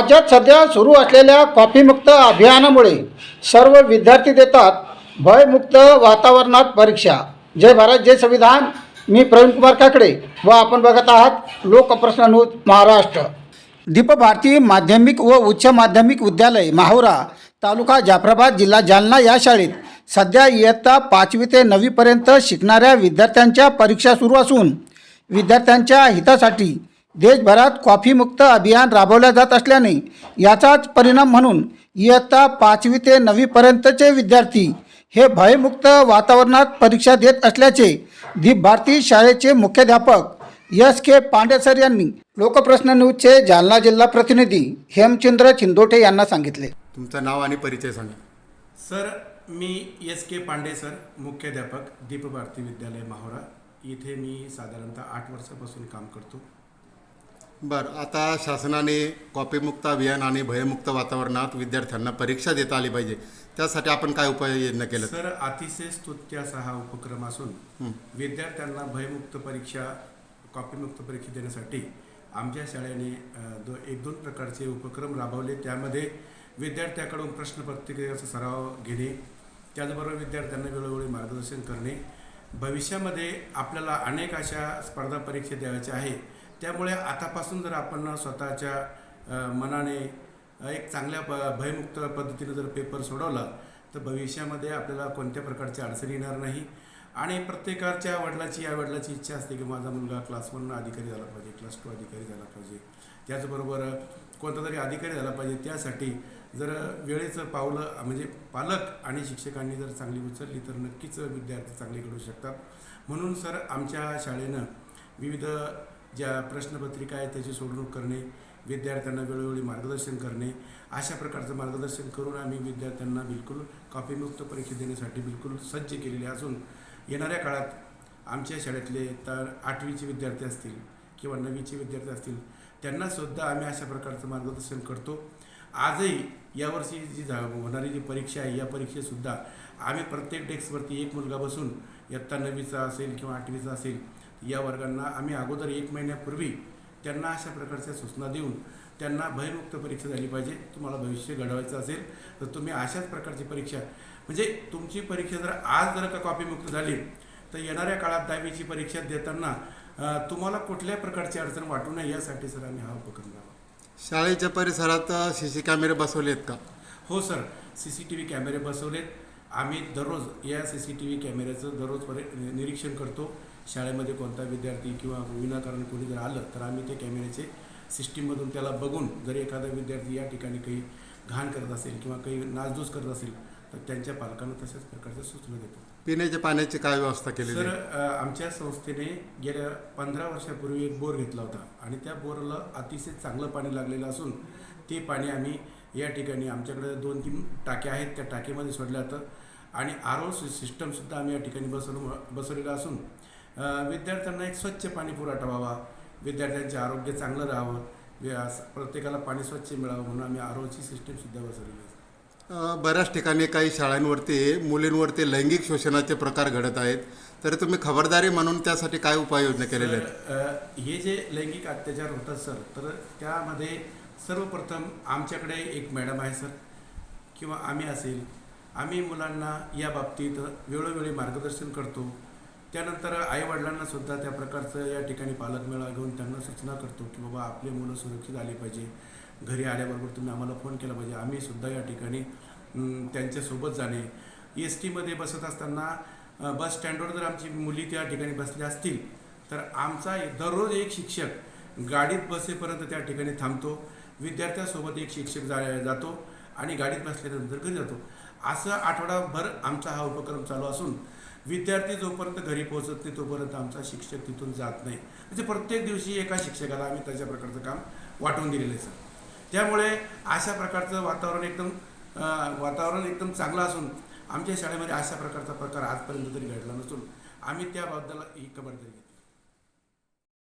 राज्यात सध्या सुरू असलेल्या कॉफीमुक्त अभियानामुळे सर्व विद्यार्थी देतात भयमुक्त वातावरणात परीक्षा. जय भारत जय संविधान. मी प्रवीण कुमार काकडे व आपण बघत आहात लोकप्रश्न न्यूज महाराष्ट्र. दीपभारती माध्यमिक व उच्च माध्यमिक विद्यालय माहुरा तालुका जाफराबाद जिल्हा जालना या शाळेत सध्या इयत्ता पाचवी ते नववीपर्यंत शिकणाऱ्या विद्यार्थ्यांच्या परीक्षा सुरू असून विद्यार्थ्यांच्या हितासाठी देशभरात कॉफीमुक्त अभियान राबवल्या जात असल्याने याचाच परिणाम म्हणून इयत्ता पाचवी ते नववीपर्यंतचे विद्यार्थी हे भयमुक्त वातावरणात परीक्षा देत असल्याचे दीप भारती शाळेचे मुख्याध्यापक एस के पांडे सर यांनी लोकप्रश्न न्यूजचे जालना जिल्हा प्रतिनिधी हेमचंद्र चिंदोटे यांना सांगितले. तुमचं नाव आणि परिचय सांगा. सर मी एस के पांडे सर मुख्याध्यापक दीपभारती विद्यालय माहोरा. इथे मी साधारणतः आठ वर्षापासून काम करतो. बरं आता शासनाने कॉपीमुक्त अभियान आणि भयमुक्त वातावरणात विद्यार्थ्यांना परीक्षा देता आली पाहिजे. त्यासाठी आपण काय उपाययोजना केलं सर अतिशय स्तुत्य असा हा उपक्रम असून विद्यार्थ्यांना भयमुक्त परीक्षा कॉपीमुक्त परीक्षा देण्यासाठी आमच्या शाळेने दो एक दोन प्रकारचे उपक्रम राबवले. त्यामध्ये विद्यार्थ्याकडून प्रश्नपत्रिकेचा सराव घेणे त्याचबरोबर विद्यार्थ्यांना वेळोवेळी मार्गदर्शन करणे. भविष्यामध्ये आपल्याला अनेक अशा स्पर्धा परीक्षा द्यायच्या आहे त्यामुळे आतापासून जर आपण स्वतःच्या मनाने एक चांगल्या प भयमुक्त पद्धतीनं जर पेपर सोडवला तर भविष्यामध्ये आपल्याला कोणत्या प्रकारची अडचण येणार नाही. आणि प्रत्येकाच्या वडिलाची या वडिलाची इच्छा असते की माझा मुलगा क्लास वन अधिकारी झाला पाहिजे क्लास टू अधिकारी झाला पाहिजे. त्याचबरोबर कोणता तरी अधिकारी झाला पाहिजे त्यासाठी जर वेळेचं पावलं म्हणजे पालक आणि शिक्षकांनी जर चांगली उचलली तर नक्कीच विद्यार्थी चांगले घडू शकतात. म्हणून सर आमच्या शाळेनं विविध ज्या प्रश्नपत्रिका आहेत त्याची सोडवणूक करणे विद्यार्थ्यांना वेळोवेळी मार्गदर्शन करणे अशा प्रकारचं मार्गदर्शन करून आम्ही विद्यार्थ्यांना बिलकुल कॉपीमुक्त परीक्षा देण्यासाठी बिलकुल सज्ज केलेले असून येणाऱ्या काळात आमच्या शाळेतले तर आठवीचे विद्यार्थी असतील किंवा नववीचे विद्यार्थी असतील त्यांनासुद्धा आम्ही अशा प्रकारचं मार्गदर्शन करतो. आजही यावर्षी जी झा होणारी जी परीक्षा आहे या परीक्षेतसुद्धा आम्ही प्रत्येक डेस्कवरती एक मुलगा बसून इयत्ता नववीचा असेल किंवा आठवीचा असेल या वर्गांना आम्ही अगोदर एक महिन्यापूर्वी त्यांना अशा प्रकारच्या सूचना देऊन त्यांना भयमुक्त परीक्षा झाली पाहिजे. तुम्हाला भविष्य घडवायचं असेल तर तुम्ही अशाच प्रकारची परीक्षा म्हणजे तुमची परीक्षा जर आज जर का कॉपीमुक्त झाली तर येणाऱ्या काळात दहावीची परीक्षा देताना तुम्हाला कुठल्याही प्रकारची अडचण वाटू नये यासाठी सर आम्ही हा उपक्रम लावा शाळेच्या परिसरात सी सी कॅमेरे बसवले आहेत का? हो sir C C T V कॅमेरे बसवलेत. आम्ही दररोज या सी सी टी व्ही कॅमेऱ्याचं दररोज परि निरीक्षण करतो. शाळेमध्ये कोणता विद्यार्थी किंवा विनाकारण कोणी जर आलं तर आम्ही ते कॅमेऱ्याचे सिस्टीममधून त्याला बघून जर एखादा विद्यार्थी या ठिकाणी काही घाण करत असेल किंवा काही नासधूस करत असेल तर त्यांच्या पालकांना तशाच प्रकारच्या सूचना देतो. पिण्याच्या पाण्याची काय व्यवस्था केलेली सर आमच्या संस्थेने गेल्या पंधरा वर्षापूर्वी एक बोर घेतला होता आणि त्या बोरला अतिशय चांगलं पाणी लागलेलं असून ते पाणी आम्ही या ठिकाणी आमच्याकडे दोन तीन टाक्या आहेत त्या टाकीमध्ये सोडलं जातं आणि आर ओ सिस्टमसुद्धा आम्ही या ठिकाणी बसवलं बसवलेलं असून विद्यार्थ्यांना एक स्वच्छ पाणी पुरवठा व्हावा. विद्यार्थ्यांचे आरोग्य चांगलं राहावं. प्रत्येकाला पाणी स्वच्छ मिळावं म्हणून आम्ही आर ओची सिस्टीमसुद्धा बसवलेली आहे. बऱ्याच ठिकाणी काही शाळांवरती मुलींवरती लैंगिक शोषणाचे प्रकार घडत आहेत. तर तुम्ही खबरदारी म्हणून त्यासाठी काय उपाययोजना केलेल्या आहेत? हे जे लैंगिक अत्याचार होतात सर तर त्यामध्ये सर्वप्रथम आमच्याकडे एक मॅडम आहे सर. किंवा आम्ही असेल आम्ही मुलांना या बाबतीत वेळोवेळी मार्गदर्शन करतो. त्यानंतर आईवडिलांनासुद्धा त्या प्रकारचं या ठिकाणी पालक मेळा घेऊन त्यांना सूचना करतो की बाबा आपले मुलं सुरक्षित आली पाहिजे. घरी आल्याबरोबर तुम्ही आम्हाला फोन केला पाहिजे. आम्ही सुद्धा या ठिकाणी त्यांच्यासोबत जाणे. एस टीमध्ये बसत असताना बस स्टँडवर जर आमची मुली त्या ठिकाणी बसल्या असतील तर आमचा दररोज एक शिक्षक गाडीत बसेपर्यंत त्या ठिकाणी थांबतो. विद्यार्थ्यासोबत एक शिक्षक जा जातो आणि गाडीत बसल्यानंतर घरी जातो. असं आठवडाभर आमचा हा उपक्रम चालू असून विद्यार्थी जोपर्यंत घरी पोहोचत नाही तोपर्यंत आमचा शिक्षक तिथून जात नाही. म्हणजे प्रत्येक दिवशी एका शिक्षकाला आम्ही त्याच्या प्रकारचं काम वाटून दिलेलं आहे सर. त्यामुळे अशा प्रकारचं वातावरण एकदम वातावरण एकदम चांगलं असून आमच्या शाळेमध्ये अशा प्रकारचा प्रकार आजपर्यंत तरी घडला नसून आम्ही त्याबद्दल ही खबरदारी घेतो.